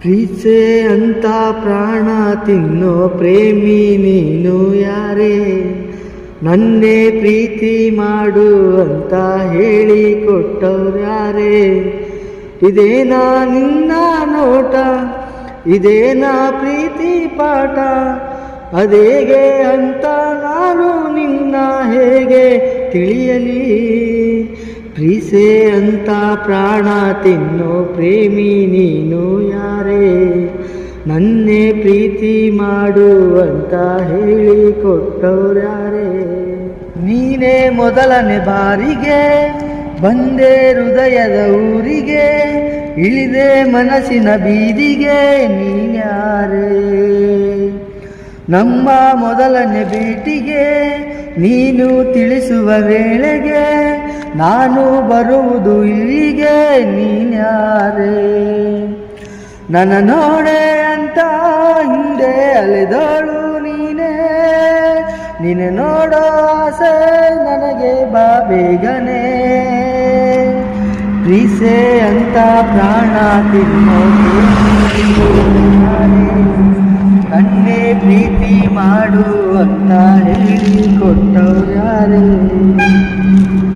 ಪ್ರೀಸೆ ಅಂತ ಪ್ರಾಣ ತಿನ್ನೋ ಪ್ರೇಮಿ ನೀನು ಯಾರೇ? ನನ್ನೇ ಪ್ರೀತಿ ಮಾಡು ಅಂತ ಹೇಳಿ ಕೊಟ್ಟವ್ರು ಯಾರೇ? ಇದೇನಾ ನಿನ್ನ ನೋಟ? ಇದೇನಾ ಪ್ರೀತಿ ಪಾಠ? ಅದೇಗೆ ಅಂತ ನಾನು ನಿನ್ನ ಹೇಗೆ ತಿಳಿಯಲಿ? ಪ್ರೀಸೆ ಅಂತ ಪ್ರಾಣ ತಿನ್ನೋ ಪ್ರೇಮಿ ನೀನು ನನ್ನೇ ಪ್ರೀತಿ ಮಾಡುವಂತ ಹೇಳಿ ಕೊಟ್ಟವ್ರ್ಯಾರೇ? ನೀನೇ ಮೊದಲನೇ ಬಾರಿಗೆ, ಬಂದೆ ಹೃದಯದ ಊರಿಗೆ, ಇಳಿದೆ ಮನಸ್ಸಿನ ಬೀದಿಗೆ ನೀನ್ಯಾರೇ? ನಮ್ಮ ಮೊದಲನೇ ಭೇಟಿಗೆ ನೀನು ತಿಳಿಸುವ ವೇಳೆಗೆ ನಾನು ಬರುವುದು ಇಲ್ಲಿಗೆ ನೀನ್ಯಾರೇ? ನನ್ನ ನೋಡೆ ಅಂತ ಹಿಂದೆ ಅಲೆದಳು ನೀನೇ. ನೀನು ನೋಡೋ ಆಸೆ ನನಗೆ ಬಾ ಬೇಗನೆ. ಪ್ರೀಸೆ ಅಂತ ಪ್ರಾಣ ತಿನ್ನೋ ಕಣ್ಣೇ ಪ್ರೀತಿ ಮಾಡು ಅಂತ ಹೇಳಿ ಕೊಟ್ಟವ್ರು ಯಾರೇ